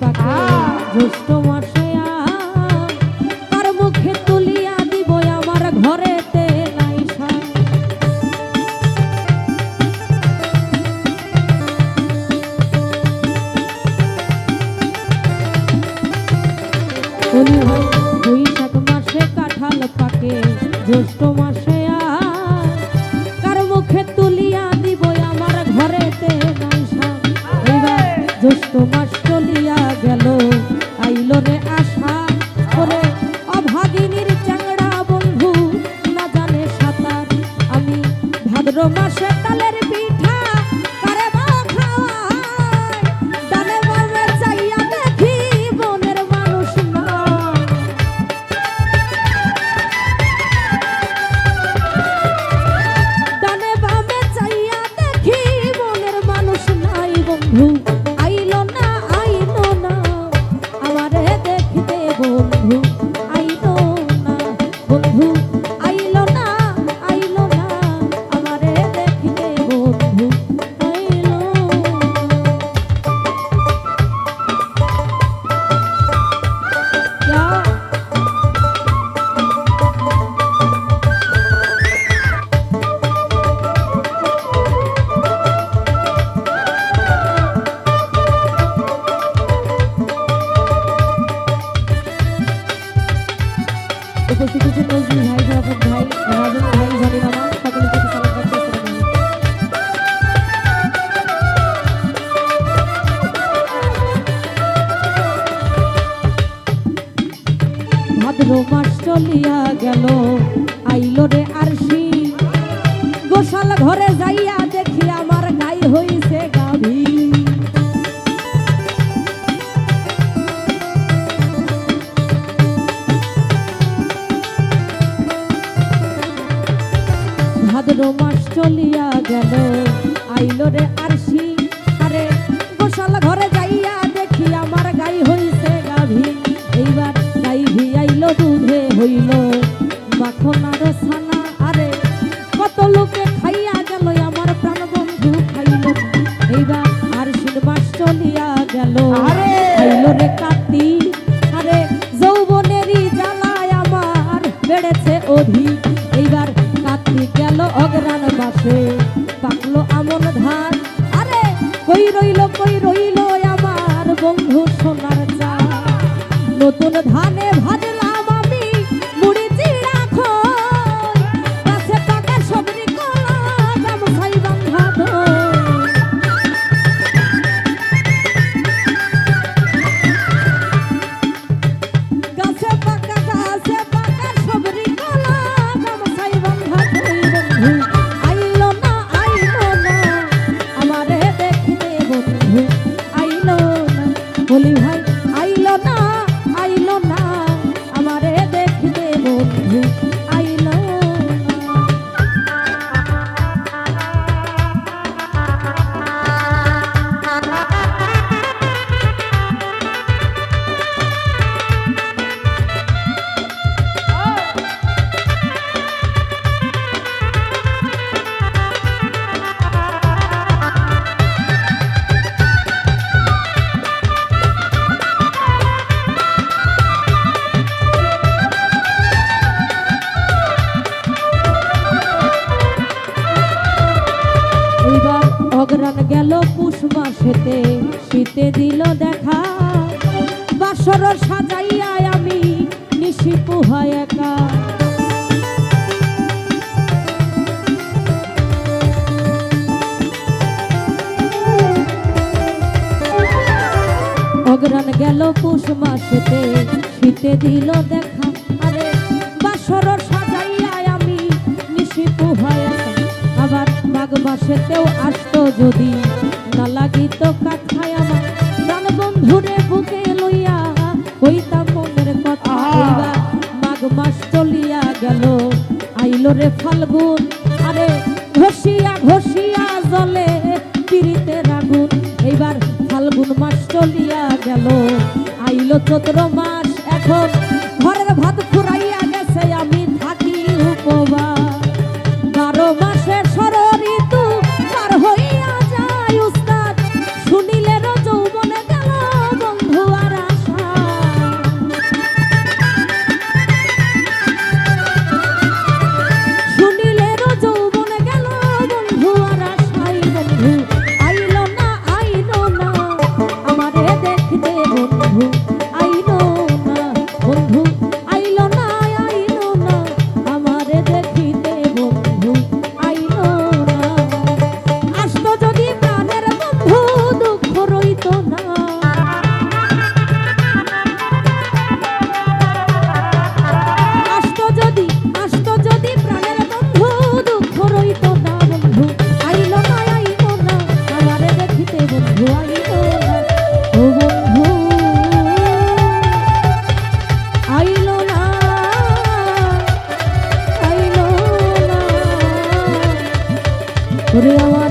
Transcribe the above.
পাকে জ্যৈষ্ঠ মাসে আয়। তার মুখে তুলিয়া দিব আমার ঘরেতে বৈশাখ মাসে কাঁঠাল পাকে জ্যৈষ্ঠ মাসে মাস চলিয়া গেল। আইল রে আশা করে অভাগিনীর চাংড়া বন্ধু। না জানে সাঁতার, আমি ভাদ্র মাসে চলিয়া গেল। আইলো রে আরশি। গোশাল ঘরে যাইয়া দেখি আমার গাই হইছে গাভী। ভাদ্র মাস চলিয়া গেল। আইল রে আরশি। হইল। মাখন আর ছানা আরে কত লোকে খাইয়া গেল আমার প্রাণ বন্ধু খাইল। এইবার মাস চলিয়া গেল। আরে! আইল রে কাতি আরে যৌবনেরই জ্বালায় আমার বেড়েছে অধিক এইবার কার্তিক গেল অগ্রাণ মাসে পাকলো আমন ধান। আরে কই রইল কই রইল আমার বন্ধু সোনার চা নতুন ধানে ভাজলাম ভাই গেল পুষ মাসেতে শীতে দিল দেখা। বাসর সাজাইয়া আমি নিশি পুহায় একা। অগ্রাণ গেল পুষ মাসেতে শীতে দিল দেখা। আরে বাসর মাঘ আসতো যদি। না লাগিত কাঠায় আমার প্রাণ বন্ধুরে বুকে লইয়া। কইতাম মনের কথা মাঘ মাস চলিয়া গেল। আইলো রে ফাল্গুন আরে ঘষিয়া ঘষিয়া জলে পিড়িতের আগুন। এইবার ফাল্গুন মাস চলিয়া গেল। আইলো চৈত্র মাস এখন ঘরের ভাত ফুরাইয়া ঘুরে আমার